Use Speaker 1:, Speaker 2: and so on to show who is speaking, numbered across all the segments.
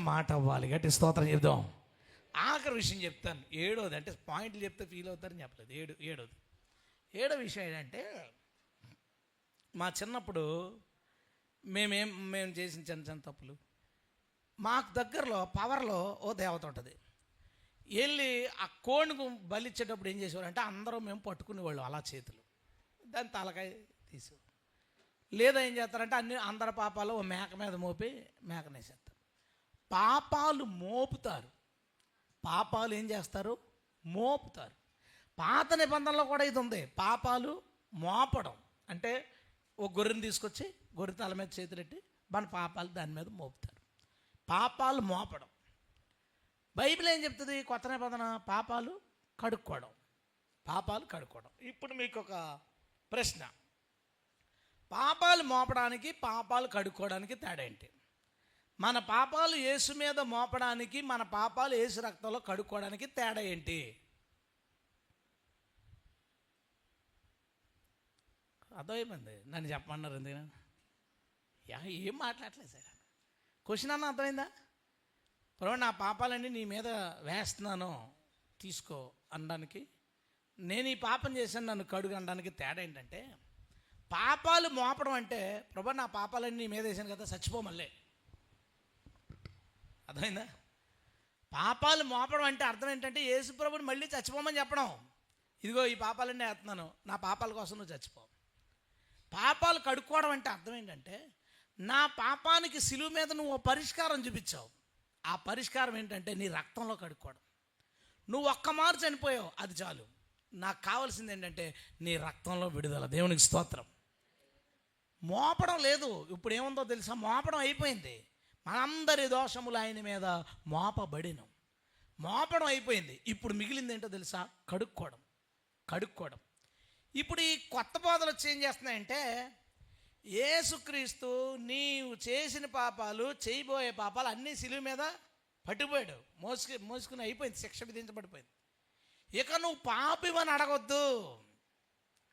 Speaker 1: మాట అవ్వాలి. గట్టి స్తోత్రం చెప్దాం. ఆఖరి విషయం చెప్తాను. ఏడోది అంటే పాయింట్లు చెప్తే ఫీల్ అవుతారని చెప్పలేదు. ఏడు ఏడోది. ఏడో విషయం ఏంటంటే మా చిన్నప్పుడు మేమేం మేము చేసిన చిన్న చిన్న తప్పులు. మాకు దగ్గరలో పవర్లో ఓ దేవత ఉంటుంది. వెళ్ళి ఆ కోణుకు బలిచ్చేటప్పుడు ఏం చేసేవాళ్ళు అంటే అందరూ మేము పట్టుకునేవాళ్ళు అలా చేతులు. దాని తలకాయ తీసేవారు లేదా ఏం చేస్తారంటే అన్ని అందరి పాపాలు ఓ మేక మీద మోపి మేకనేసేస్తారు. పాపాలు మోపుతారు. పాపాలు ఏం చేస్తారు? మోపుతారు. పాత నిబంధనలో కూడా ఇది ఉంది. పాపాలు మోపడం. అంటే ఓ గొర్రెని తీసుకొచ్చి గొర్రె తల మీద చేతులెట్టి మన పాపాలు దాని మీద మోపుతారు. పాపాలు మోపడం. బైబిల్ ఏం చెప్తుంది? కొత్త నిబంధన పాపాలు కడుక్కోవడం. పాపాలు కడుక్కోవడం. ఇప్పుడు మీకు ఒక ప్రశ్న. పాపాలు మోపడానికి పాపాలు కడుక్కోవడానికి తేడా ఏంటి? మన పాపాలు యేసు మీద మోపడానికి మన పాపాలు యేసు రక్తంలో కడుక్కోవడానికి తేడా ఏంటి? అర్థమైపోయింది నన్ను చెప్పమన్నారు ఎందుకు? యా ఏం మాట్లాడలేదు సార్. క్వశ్చన్ అన్న అర్థమైందా? ప్రభు నా పాపాలన్నీ నీ మీద వేస్తున్నాను తీసుకో అనడానికి. నేను ఈ పాపం చేశాను నన్ను కడుగు అనడానికి తేడా ఏంటంటే పాపాలు మోపడం అంటే ప్రభు నా పాపాలన్నీ నీ మీద వేసాను కదా చచ్చిపో మళ్ళీ. అర్థమైందా? పాపాలు మోపడం అంటే అర్థం ఏంటంటే యేసుప్రభుని మళ్ళీ చచ్చిపోమని చెప్పడం. ఇదిగో ఈ పాపాలన్నీ వేస్తున్నాను. నా పాపాల కోసం నువ్వు చచ్చిపో. పాపాలు కడుక్కోవడం అంటే అర్థం ఏంటంటే నా పాపానికి సిలువు మీద నువ్వు పరిష్కారం చూపించావు. ఆ పరిష్కారం ఏంటంటే నీ రక్తంలో కడుక్కోవడం. నువ్వు ఒక్క మారు చనిపోయావు అది చాలు. నాకు కావాల్సింది ఏంటంటే నీ రక్తంలో విడుదల. దేవునికి స్తోత్రం. మోపడం లేదు. ఇప్పుడు ఏముందో తెలుసా? మోపడం అయిపోయింది. మనందరి దోషములు ఆయన మీద మోపబడినం. మోపడం అయిపోయింది. ఇప్పుడు మిగిలింది ఏంటో తెలుసా? కడుక్కోవడం. కడుక్కోవడం. ఇప్పుడు ఈ కొత్త బోధలు వచ్చి ఏం చేస్తున్నాయంటే ఏసుక్రీస్తు నీవు చేసిన పాపాలు చేయబోయే పాపాలు అన్నీ సిలువు మీద పట్టిపోయాడు మోసుకు మోసుకుని అయిపోయింది. శిక్ష విధించబడిపోయింది. ఇక నువ్వు పాపివని అడగొద్దు.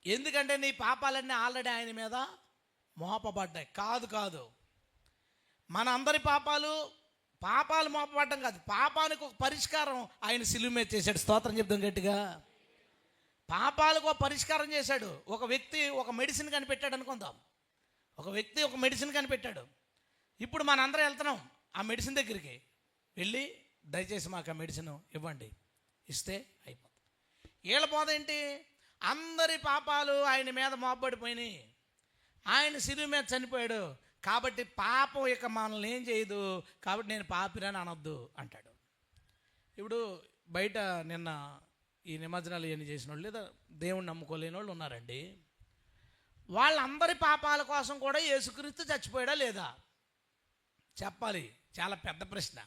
Speaker 1: ఎందుకంటే నీ పాపాలన్నీ ఆల్రెడీ ఆయన మీద మోపబడ్డాయి. కాదు కాదు. మన అందరి పాపాలు పాపాలు మోపబడ్డం కాదు. పాపానికి ఒక పరిష్కారం ఆయన సిలువు మీద చేశాడు. స్తోత్రం చెప్దాం గట్టిగా. పాపాలకు ఒక పరిష్కారం చేశాడు. ఒక వ్యక్తి ఒక మెడిసిన్ కనిపెట్టాడు అనుకుందాం. ఒక వ్యక్తి ఒక మెడిసిన్ కనిపెట్టాడు. ఇప్పుడు మనందరం వెళ్తున్నాం ఆ మెడిసిన్ దగ్గరికి. వెళ్ళి దయచేసి మాకు ఆ మెడిసిన్ ఇవ్వండి. ఇస్తే అయిపోతుంది. వీళ్ళ పోద ఏంటి? అందరి పాపాలు ఆయన మీద మోపబడిపోయినాయి. ఆయన సిలువ మీద చనిపోయాడు. కాబట్టి పాపం ఇక మనల్ని ఏం చేయదు. కాబట్టి నేను పాపిరని అనొద్దు అంటాడు. ఇప్పుడు బయట నిన్న ఈ నిమజ్జనాలు ఇవన్నీ చేసిన వాళ్ళు లేదా దేవుణ్ణి నమ్ముకోలేని వాళ్ళు ఉన్నారండి. వాళ్ళందరి పాపాల కోసం కూడా యేసుక్రీస్తు చచ్చిపోయాడా లేదా? చెప్పాలి. చాలా పెద్ద ప్రశ్న.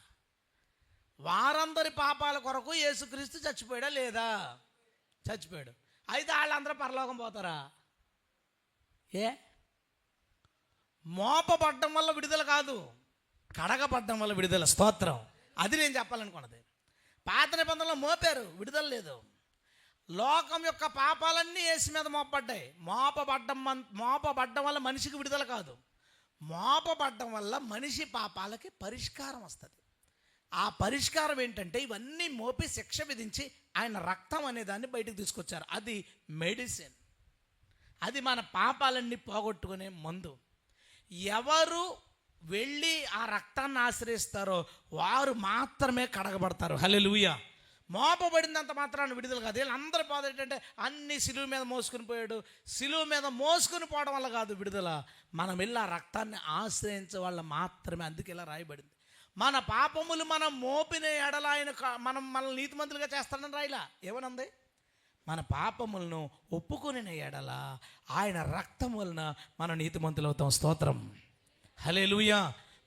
Speaker 1: వారందరి పాపాల కొరకు యేసుక్రీస్తు చచ్చిపోయాడా లేదా? చచ్చిపోయాడు. అయితే వాళ్ళందరూ పరలోకం పోతారా? ఏ? మోపబడ్డం వల్ల విడుదల కాదు కడగబడ్డం వల్ల విడుదల. స్తోత్రం. అది నేను చెప్పాలనుకున్నది. పాత నిబంధనలో మోపారు విడుదల లేదు. లోకం యొక్క పాపాలన్నీ వేసి మీద మోపబడ్డాయి. మోపబడ్డం మోపబడ్డం వల్ల మనిషికి విడుదల కాదు. మోపబడ్డం వల్ల మనిషి పాపాలకి పరిష్కారం వస్తుంది. ఆ పరిష్కారం ఏంటంటే ఇవన్నీ మోపి శిక్ష విధించి ఆయన రక్తం అనే దాన్ని బయటకు తీసుకొచ్చారు. అది మెడిసిన్. అది మన పాపాలన్నీ పోగొట్టుకునే మందు. ఎవరు వెళ్ళి ఆ రక్తాన్ని ఆశ్రయిస్తారో వారు మాత్రమే కడగబడతారు. హల్లెలూయ. మోపబడినంత మాత్రాన్ని విడుదల కాదు. వీళ్ళందరూ బాధ ఏంటంటే అన్ని సిలువు మీద మోసుకుని పోయాడు. సిలువు మీద మోసుకుని పోవడం వల్ల కాదు విడుదల. మనం వెళ్ళి ఆ రక్తాన్ని ఆశ్రయించే వాళ్ళ మాత్రమే. అందుకే ఇలా రాయబడింది. మన పాపములు మనం మోపిన ఎడల ఆయన మనం మనల్ని నీతిమంతులుగా చేస్తాడని రాయిలా? ఏమనుంది మన పాపములను ఒప్పుకొని ఎడల ఆయన రక్తం వలన మనం నీతిమంతులవుతాం స్తోత్రం. హలే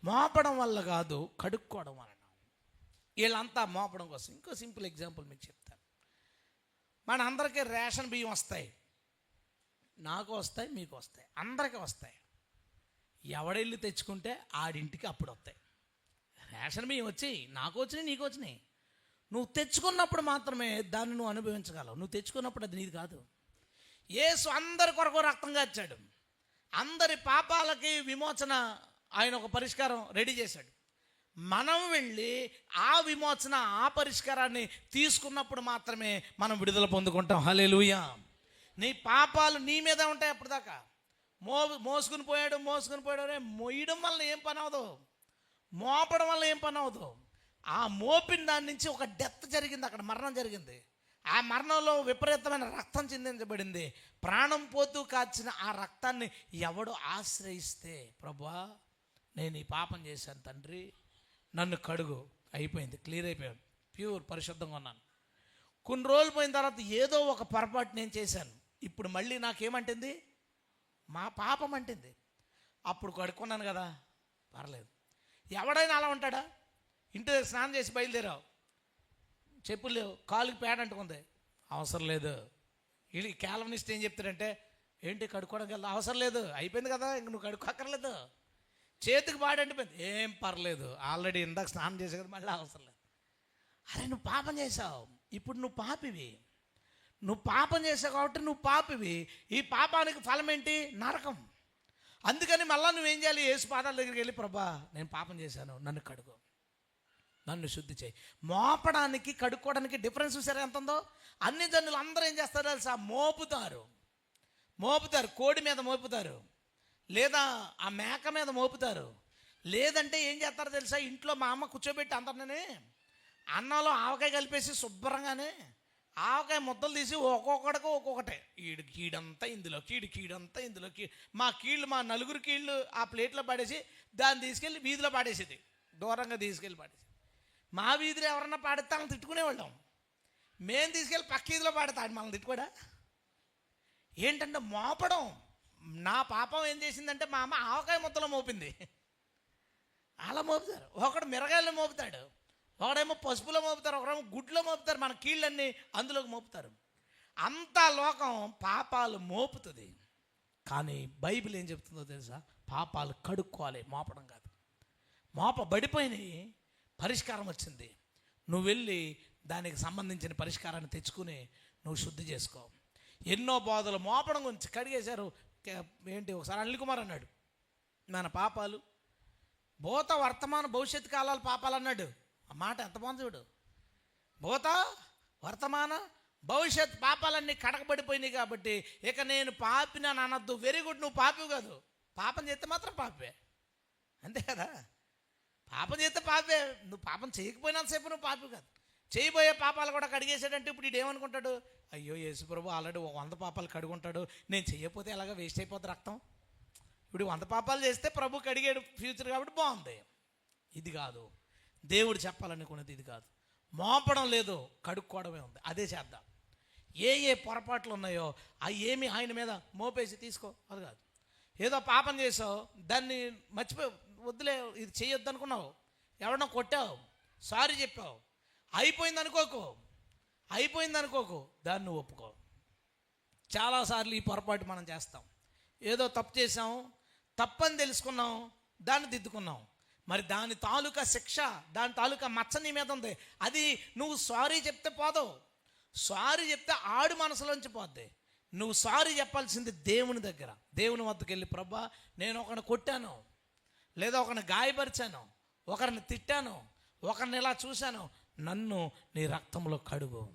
Speaker 1: మోపడం వల్ల కాదు కడుక్కోవడం వలన. వీళ్ళంతా మోపడం కోసం. ఇంకో సింపుల్ ఎగ్జాంపుల్ మీకు చెప్తాను. మన అందరికీ రేషన్ బియ్యం వస్తాయి. నాకు వస్తాయి మీకు వస్తాయి. అందరికీ వస్తాయి. ఎవడెళ్ళి తెచ్చుకుంటే ఆడింటికి అప్పుడు వస్తాయి. రేషన్ బియ్యం వచ్చి నాకు వచ్చినాయి నీకు వచ్చినాయి. నువ్వు తెచ్చుకున్నప్పుడు మాత్రమే దాన్ని నువ్వు అనుభవించగలవు. నువ్వు తెచ్చుకున్నప్పుడు అది నీది కాదు. యేసు అందరి కొరకు రక్తంగా ఇచ్చాడు. అందరి పాపాలకి విమోచన ఆయన ఒక పరిష్కారం రెడీ చేశాడు. మనం వెళ్ళి ఆ విమోచన ఆ పరిష్కారాన్ని తీసుకున్నప్పుడు మాత్రమే మనం విడుదల పొందుకుంటాం. హల్లెలూయా. నీ పాపాలు నీ మీదే ఉంటాయి అప్పటిదాకా. మో మోసుకుని పోయాడు మోసుకుని పోయాడు. అనే మొయ్యడం వల్ల ఏం పని అవదు మోపడం వల్ల ఏం పని అవదు ఆ మోపిన దాని నుంచి ఒక డెత్ జరిగింది అక్కడ మరణం జరిగింది. ఆ మరణంలో విపరీతమైన రక్తం చిందించబడింది. ప్రాణం పోతూ కాచిన ఆ రక్తాన్ని ఎవడు ఆశ్రయిస్తే ప్రభా నేను ఈ పాపం చేశాను తండ్రి నన్ను కడుగు. అయిపోయింది క్లియర్ అయిపోయాను ప్యూర్ పరిశుద్ధంగా ఉన్నాను. కొన్ని రోజులు పోయిన తర్వాత ఏదో ఒక పొరపాటు నేను చేశాను. ఇప్పుడు మళ్ళీ నాకేమంటుంది? మా పాపం అంటుంది. అప్పుడు కడుక్కున్నాను కదా పర్లేదు. ఎవడైనా అలా ఉంటాడా? ఇంటి దగ్గర స్నానం చేసి బయలుదేరావు. చెప్పులు లేవు. కాలుకి పేడ అంటుకుంది. అవసరం లేదు. వీళ్ళు క్యాలమినిస్ట్ ఏం చెప్తాడంటే ఏంటి కడుక్కోవడం కదా అవసరం లేదు. అయిపోయింది కదా. ఇంక నువ్వు కడుక్కోక్కర్లేదు. చేతికి బాడి అంటిపోయింది ఏం పర్లేదు. ఆల్రెడీ ఇందాక స్నానం చేసే కదా మళ్ళీ అవసరం లేదు. అరే నువ్వు పాపం చేసావు ఇప్పుడు నువ్వు పాపివి. నువ్వు పాపం చేసావు కాబట్టి నువ్వు పాపివి. ఈ పాపానికి ఫలం ఏంటి? నరకం. అందుకని మళ్ళీ నువ్వేం చేయాలి? యేసు పాదాల దగ్గరికి వెళ్ళి ప్రభా నేను పాపం చేశాను. నన్ను కడుగు నన్ను శుద్ధి చేయి. మోపడానికి కడుక్కోవడానికి డిఫరెన్స్ చూసారా ఎంత ఉందో అన్ని జనులు అందరూ ఏం చేస్తారు తెలుసా? మోపుతారు. మోపుతారు. కోడి మీద మోపుతారు. లేదా ఆ మేక మీద మోపుతారు. లేదంటే ఏం చేస్తారు తెలుసా? ఇంట్లో మా అమ్మ కూర్చోబెట్టి అందరినీ అన్నంలో ఆవకాయ కలిపేసి శుభ్రంగానే ఆవకాయ ముద్దలు తీసి ఒక్కొక్కడికి ఒక్కొక్కటే. ఈడు కీడంతా ఇందులో కీడు కీడంతా ఇందులో కీ. మా కీళ్ళు మా నలుగురు కీళ్ళు ఆ ప్లేట్లో పడేసి దాన్ని తీసుకెళ్ళి వీధిలో పాడేసేది. దూరంగా తీసుకెళ్ళి పాడేసి మా వీధిలో ఎవరన్నా పాడితే వాళ్ళని తిట్టుకునేవాళ్ళం. మేము తీసుకెళ్ళి పక్క వీధిలో పాడతాడు మనల్ని తిట్టుకోడా? ఏంటంటే మోపడం. నా పాపం ఏం చేసిందంటే మా అమ్మ ఆవకాయ ముద్దలో మోపింది. అలా మోపుతారు. ఒకడు మిరగాయలు మోపుతాడు. ఒకడేమో పసుపులో మోపుతారు. ఒకడేమో గుడ్లో మోపుతారు. మన కీళ్ళన్నీ అందులోకి మోపుతారు. అంతా లోకం పాపాలు మోపుతుంది. కానీ బైబిల్ ఏం చెప్తుందో తెలుసా? పాపాలు కడుక్కోవాలి. మోపడం కాదు. మోపబడిపోయినాయి పరిష్కారం వచ్చింది. నువ్వు వెళ్ళి దానికి సంబంధించిన పరిష్కారాన్ని తెచ్చుకుని నువ్వు శుద్ధి చేసుకో. ఎన్నో బాధలు మోపడం గురించి కడిగేశారు. ఏంటి ఒకసారి అనిల్ కుమార్ అన్నాడు. మన పాపాలు భూత వర్తమాన భవిష్యత్ కాలాల పాపాలు అన్నాడు. ఆ మాట ఎంత బాగుంది చూడు. భూత వర్తమాన భవిష్యత్ పాపాలన్నీ కడకబడిపోయినాయి కాబట్టి ఇక నేను పాపిన అనొద్దు వెరీ గుడ్ నువ్వు పాపి కాదు. పాపం చేస్తే మాత్రం పాపే. అంతే కదా? పాపం చేస్తే పాపే. నువ్వు పాపం చేయకపోయినంతసేపు నువ్వు పాపి కాదు. చేయబోయే పాపాలు కూడా కడిగేసాడంటే ఇప్పుడు ఇడు ఏమనుకుంటాడు? అయ్యో యేసుప్రభు ఆల్రెడీ వంద పాపాలు కడుగుంటాడు. నేను చేయకపోతే ఎలాగ వేస్ట్ అయిపోతుంది రక్తం? ఇప్పుడు వంద పాపాలు చేస్తే ప్రభు కడిగాడు ఫ్యూచర్ కాబట్టి బాగుంది. ఇది కాదు. దేవుడు చెప్పాలనుకున్నది ఇది కాదు. మోపడం లేదు కడుక్కోవడమే ఉంది. అదే చేద్దాం. ఏ ఏ పొరపాట్లు ఉన్నాయో అవి ఏమి ఆయన మీద మోపేసి తీసుకో. అది కాదు. ఏదో పాపం చేసావు దాన్ని మర్చిపోయి వద్దులే ఇది చేయొద్దు అనుకున్నావు ఎవరన్నా కొట్టావు? సారీ చెప్పావు. అయిపోయింది అనుకోకు అయిపోయింది అనుకోకు దాన్ని ఒప్పుకో. చాలాసార్లు ఈ పొరపాటు మనం చేస్తాం. ఏదో తప్పు చేసాం తప్పని తెలుసుకున్నాం దాన్ని దిద్దుకున్నాం. మరి దాని తాలూకా శిక్ష దాని తాలూకా మచ్చ నీ మీద ఉంది. అది నువ్వు సారీ చెప్తే పోదు. సారీ చెప్తే ఆడు మనసులోంచి పోద్ది. నువ్వు సారీ చెప్పాల్సింది దేవుని దగ్గర. దేవుని వద్దకు వెళ్ళి ప్రభా నేను ఒకని కొట్టాను. లేదా ఒకని గాయపరిచాను. ఒకరిని తిట్టాను ఒకరిని ఇలా చూశాను నన్ను నీ రక్తంలో కడుగు.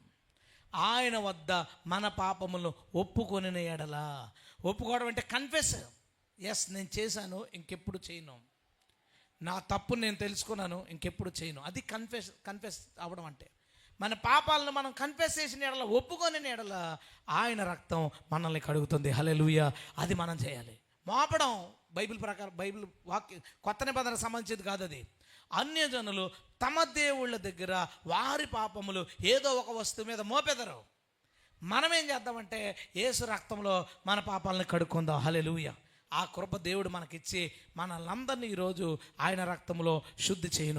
Speaker 1: ఆయన వద్ద మన పాపములను ఒప్పుకొని ఎడలా. ఒప్పుకోవడం అంటే కన్ఫెస్ ఎస్ నేను చేశాను ఇంకెప్పుడు చేయను. నా తప్పు నేను తెలుసుకున్నాను ఇంకెప్పుడు చేయను. అది కన్ఫెస్ కన్ఫెస్ అవ్వడం అంటే. మన పాపాలను మనం కన్ఫెస్ చేసిన ఎడల ఒప్పుకొని ఎడల ఆయన రక్తం మనల్ని కడుగుతుంది. హలెలుయ అది మనం చేయాలి. మోపడం బైబిల్ ప్రకారం బైబిల్ వాక్య కొత్త నిబంధనకు సంబంధించింది కాదు అది. అన్యజనులు తమ దేవుళ్ళ దగ్గర వారి పాపములు ఏదో ఒక వస్తువు మీద మోపెదరు. మనం ఏం చేద్దామంటే యేసు రక్తంలో మన పాపాలను కడుక్కుందాం. హలెలుయ ఆ కృప దేవుడు మనకిచ్చి మనల్ని ఈరోజు ఆయన రక్తంలో శుద్ధి చేయను.